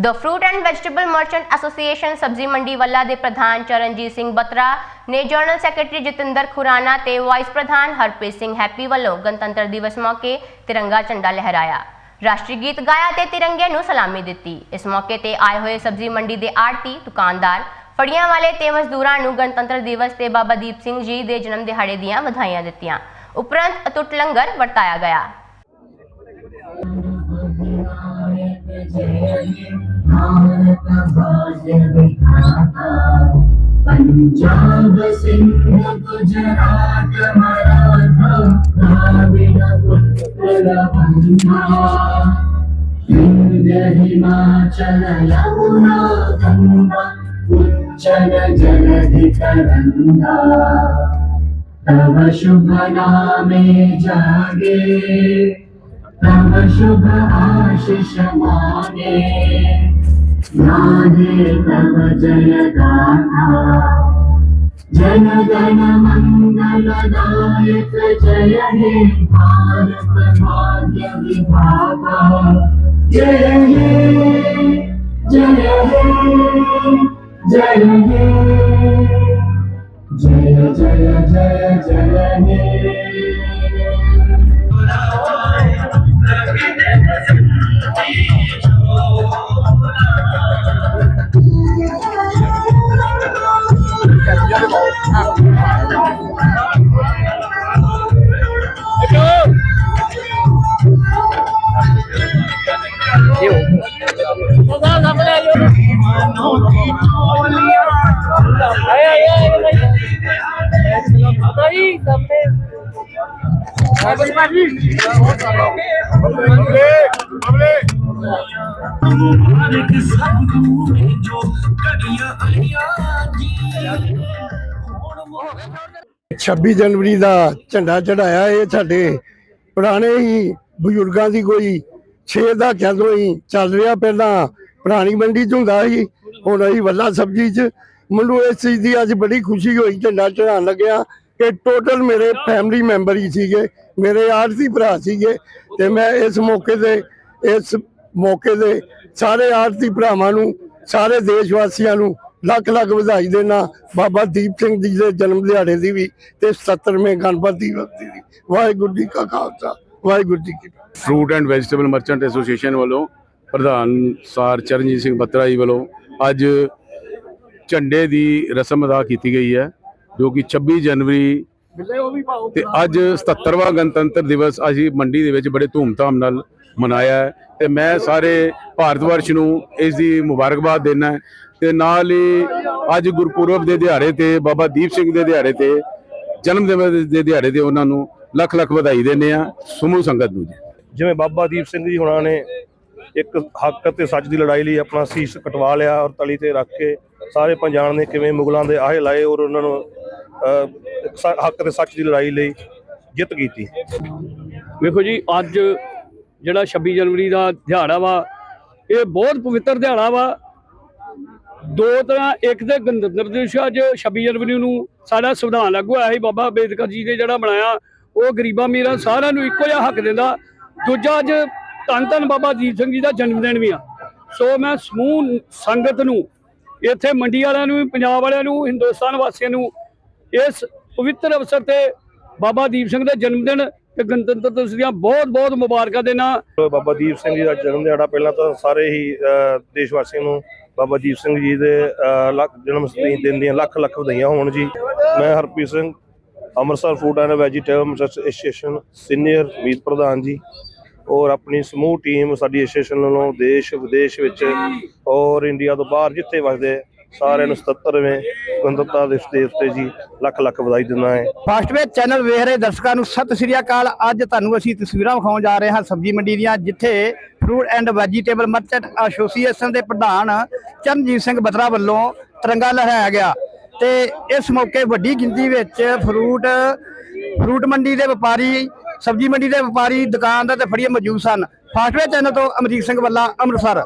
The fruit and vegetable merchant association ਸਬਜ਼ੀ ਮੰਡੀ ਵੱਲਾ ਦੇ ਪ੍ਰਧਾਨ ਚਰਨਜੀਤ ਸਿੰਘ ਬਤਰਾ ਨੇ ਜਨਰਲ ਸੈਕਟਰੀ ਜਤਿੰਦਰ ਖੁਰਾਨਾ ਤੇ ਵਾਈਸ ਪ੍ਰਧਾਨ ਹਰਪ੍ਰੀਤ ਸਿੰਘ ਹੈਪੀ ਵੱਲੋਂ ਗਣਤੰਤਰ ਦਿਵਸ ਮੌਕੇ ਤਿਰੰਗਾ ਝੰਡਾ ਲਹਿਰਾਇਆ। ਰਾਸ਼ਟਰੀ ਗੀਤ ਗਾਇਆ ਤੇ ਤਿਰੰਗੇ ਨੂੰ ਸਲਾਮੀ ਦਿੱਤੀ। ਇਸ ਮੌਕੇ ਤੇ ਆਏ ਹੋਏ ਸਬਜ਼ੀ ਮੰਡੀ ਦੇ ਆੜਤੀ ਦੁਕਾਨਦਾਰ, ਫੜੀਆਂ ਵਾਲੇ ਤੇ ਮਜ਼ਦੂਰਾਂ ਨੂੰ ਗਣਤੰਤਰ ਦਿਵਸ ਤੇ ਬਾਬਾ ਦੀਪ ਸਿੰਘ ਜੀ ਦੇ ਜਨਮ ਦਿਹਾੜੇ ਦੀਆਂ ਵਧਾਈਆਂ ਦਿੱਤੀਆਂ। ਉਪਰੰਤ ਅਤੁੱਟ ਲੰਗਰ ਵਰਤਾਇਆ ਗਿਆ। पंजाब सिंध गुजरात मराठा द्राविड उत्कल बंगा विंध्य हिमाचल यमुना गंगा उच्चल जलधि तरंगा तव शुभ नामे जागे तव शुभ आशीष मागे नादे तव जय गाथा जन गण मंगलदायक जय हे भारत भाग्य विधाता जय हे जय हे जय हे जय जय जय जय हे ਮਾਲਕ ਸਭ ਨੂੰ ਜੋ ਘੜੀਆਂ ਆਈਆਂ ਜੀ 26 ਜਨਵਰੀ ਦਾ ਝੰਡਾ ਚੜਾਇਆ ਇਹ ਸਾਡੇ ਪੁਰਾਣੇ ਹੀ ਬਜ਼ੁਰਗਾਂ ਦੀ ਕੋਈ ਛੇ ਦਾ ਤੋਂ ਹੀ ਚੱਲ ਰਿਹਾ। ਪਹਿਲਾਂ ਪੁਰਾਣੀ ਮੰਡੀ ਚ ਹੁੰਦਾ ਸੀ, ਹੁਣ ਅਸੀਂ ਵੱਲਾ ਸਬਜ਼ੀ ਚ। ਮੈਨੂੰ ਇਸ ਚੀਜ਼ ਦੀ ਅੱਜ ਬੜੀ ਖੁਸ਼ੀ ਹੋਈ, ਝੰਡਾ ਚੜਾਉਣ ਲੱਗਿਆ। ਕਿ ਟੋਟਲ ਮੇਰੇ ਫੈਮਿਲੀ ਮੈਂਬਰ ਹੀ ਸੀਗੇ, ਮੇਰੇ ਆਰਤੀ ਭਰਾ ਸੀਗੇ ਤੇ ਮੈਂ ਇਸ ਮੌਕੇ ਤੇ, ਇਸ ਮੌਕੇ ਦੇ ਸਾਰੇ ਆਰਤੀ ਭਰਾਵਾਂ ਨੂੰ, ਸਾਰੇ ਦੇਸ਼ ਵਾਸੀਆਂ ਨੂੰ ਲੱਖ ਲੱਖ ਵਧਾਈ ਦੇਣਾ ਬਾਬਾ ਦੀਪ ਸਿੰਘ ਜੀ ਦੇ ਜਨਮ ਦਿਹਾੜੇ ਦੀ ਵੀ ਤੇ 77ਵੇਂ ਗਣਪਤੀ ਦਿਵਸ ਦੀ ਵੀ। ਵਾਹਿਗੁਰੂ ਜੀ ਕਾ ਖਾਲਸਾ, ਵਾਹਿਗੁਰੂ ਜੀ ਕੀ fruit and vegetable merchant association ਵੱਲੋਂ ਪ੍ਰਧਾਨ ਸਾਰ ਚਰਨਜੀਤ ਸਿੰਘ ਬੱਤਰਾ ਜੀ ਵੱਲੋਂ ਅੱਜ ਝੰਡੇ ਦੀ ਰਸਮ ਅਦਾ ਕੀਤੀ ਗਈ ਹੈ। ਜੋ ਕਿ 26 ਜਨਵਰੀ ਤੇ ਅੱਜ 77ਵਾਂ ਗਣਤੰਤਰ ਦਿਵਸ ਅਸੀਂ ਮੰਡੀ ਦੇ ਵਿੱਚ ਬੜੇ ਧੂਮਧਾਮ ਨਾਲ ਮਨਾਇਆ ਹੈ ਤੇ ਮੈਂ ਸਾਰੇ ਭਾਰਤ ਵਰਸ਼ ਨੂੰ ਇਸ ਦੀ ਮੁਬਾਰਕਬਾਦ ਦੇਣਾ ਤੇ ਨਾਲ ਹੀ ਅੱਜ ਗੁਰਪੁਰਬ ਦੇ ਦਿਹਾੜੇ ਤੇ ਬਾਬਾ ਦੀਪ ਸਿੰਘ ਦੇ ਦਿਹਾੜੇ ਤੇ ਜਨਮ ਦਿਵਸ ਦੇ ਦਿਹਾੜੇ ਤੇ ਉਹਨਾਂ ਨੂੰ ਲੱਖ ਲੱਖ ਵਧਾਈ ਦਿੰਦੇ ਆ ਸਮੂਹ ਸੰਗਤ ਨੂੰ ਜੀ। ਜਿਵੇਂ ਬਾਬਾ ਦੀਪ ਸਿੰਘ ਜੀ ਹੁਣਾਂ ਨੇ ਇੱਕ ਹੱਕ ਅਤੇ ਸੱਚ ਦੀ ਲੜਾਈ ਲਈ ਆਪਣਾ ਸੀਸ ਕਟਵਾ ਲਿਆ ਔਰ ਤਲੀ ਤੇ ਰੱਖ ਕੇ ਸਾਰੇ ਪੰਜਾਬ ਨੇ ਕਿਵੇਂ ਮੁਗਲਾਂ ਦੇ ਆਹੇ ਲਾਏ ਔਰ ਉਹਨਾਂ ਨੂੰ ਹੱਕ ਤੇ ਸੱਚ ਦੀ ਲੜਾਈ ਲਈ ਜਿੱਤ ਕੀਤੀ। ਵੇਖੋ ਜੀ, ਅੱਜ ਜਿਹੜਾ 26 ਜਨਵਰੀ ਦਾ ਦਿਹਾੜਾ ਵਾ, ਇਹ ਬਹੁਤ ਪਵਿੱਤਰ ਦਿਹਾੜਾ ਵਾ। ਦੋ ਤਰ੍ਹਾਂ, ਇੱਕ ਤੇ ਗਣਤੰਤਰ ਦਿਵਸ ਅੱਜ 26 ਜਨਵਰੀ ਨੂੰ ਸਾਡਾ ਸੰਵਿਧਾਨ ਲਾਗੂ ਹੋਇਆ ਸੀ, ਬਾਬਾ ਅੰਬੇਦਕਰ ਜੀ ਨੇ ਜਿਹੜਾ ਬਣਾਇਆ, ਉਹ ਗਰੀਬਾਂ ਮੀਰਾਂ ਸਾਰਿਆਂ ਨੂੰ ਇੱਕੋ ਜਿਹਾ ਹੱਕ ਦਿੰਦਾ। ਦੂਜਾ ਅੱਜ ਧੰਨ ਧੰਨ ਬਾਬਾ ਦੀਪ ਸਿੰਘ ਜੀ ਦਾ ਜਨਮ ਦਿਨ ਵੀ ਆ। ਸੋ ਮੈਂ ਸਮੂਹ ਸੰਗਤ ਨੂੰ, ਇੱਥੇ ਮੰਡੀ ਵਾਲਿਆਂ ਨੂੰ, ਪੰਜਾਬ ਵਾਲਿਆਂ ਨੂੰ, ਹਿੰਦੁਸਤਾਨ ਵਾਸੀਆਂ ਨੂੰ ਇਸ ਪਵਿੱਤਰ ਅਵਸਰ ਤੇ ਬਾਬਾ ਦੀਪ ਸਿੰਘ ਦਾ ਜਨਮ ਦਿਨ ਤੇ ਗਣਤੰਤਰ ਦਿਵਸ ਦੀਆਂ ਬਹੁਤ ਬਹੁਤ ਮੁਬਾਰਕਾਂ ਦੇਣਾ। ਬਾਬਾ ਦੀਪ ਸਿੰਘ ਜੀ ਦਾ ਜਨਮ ਦਿਹਾੜਾ ਪਹਿਲਾਂ ਤਾਂ ਸਾਰੇ ਹੀ ਦੇਸ਼ ਵਾਸੀਆਂ ਨੂੰ ਬਾਬਾ ਦੀਪ ਸਿੰਘ ਜੀ ਦੇ ਲੱਖ ਜਨਮ ਦਿਨ ਦੀਆਂ ਲੱਖ ਲੱਖ ਵਧਾਈਆਂ ਹੋਣ ਜੀ। ਮੈਂ Harpreet Singh, Amritsar food and vegetable association senior ਮੀਤ ਪ੍ਰਧਾਨ ਜੀ ਔਰ ਆਪਣੀ ਸਮੂਹ ਟੀਮ ਸਾਡੀ ਐਸੋਸੀਏਸ਼ਨ ਵੱਲੋਂ ਦੇਸ਼ ਵਿਦੇਸ਼ ਵਿੱਚ ਔਰ ਇੰਡੀਆ ਤੋਂ ਬਾਹਰ ਜਿੱਥੇ ਵਸਦੇ ਸਾਰਿਆਂ ਨੂੰ 77ਵੇਂ ਗਣਤੰਤਰ ਦਿਵਸ ਦੇ ਉੱਤੇ ਜੀ ਲੱਖ ਲੱਖ ਵਧਾਈ ਦਿੰਦਾ ਹੈ। ਫਾਸਟਵੇ ਚੈਨਲ ਵੇਖ ਰਹੇ ਦਰਸ਼ਕਾਂ ਨੂੰ ਸਤਿ ਸ੍ਰੀ ਅਕਾਲ। ਅੱਜ ਤੁਹਾਨੂੰ ਅਸੀਂ ਤਸਵੀਰਾਂ ਵਿਖਾਉਣ ਜਾ ਰਹੇ ਹਾਂ ਸਬਜ਼ੀ ਮੰਡੀ ਦੀਆਂ, ਜਿੱਥੇ fruit and vegetable merchant association ਦੇ ਪ੍ਰਧਾਨ ਚਰਨਜੀਤ ਸਿੰਘ ਬਤਰਾ ਵੱਲੋਂ ਤਿਰੰਗਾ ਲਹਿਰਾਇਆ ਗਿਆ ਤੇ ਇਸ ਮੌਕੇ ਵੱਡੀ ਗਿਣਤੀ ਵਿੱਚ ਫਰੂਟ ਫਰੂਟ ਮੰਡੀ ਦੇ ਵਪਾਰੀ, ਸਬਜ਼ੀ ਮੰਡੀ ਦੇ ਵਪਾਰੀ, ਦੁਕਾਨਦਾਰ ਤੇ ਫੜੀਏ ਮੌਜੂਦ ਸਨ। ਫਾਸਟਵੇ ਚੈਨਲ ਤੋਂ ਅਮਰੀਕ ਸਿੰਘ ਵੱਲਾ, ਅੰਮ੍ਰਿਤਸਰ।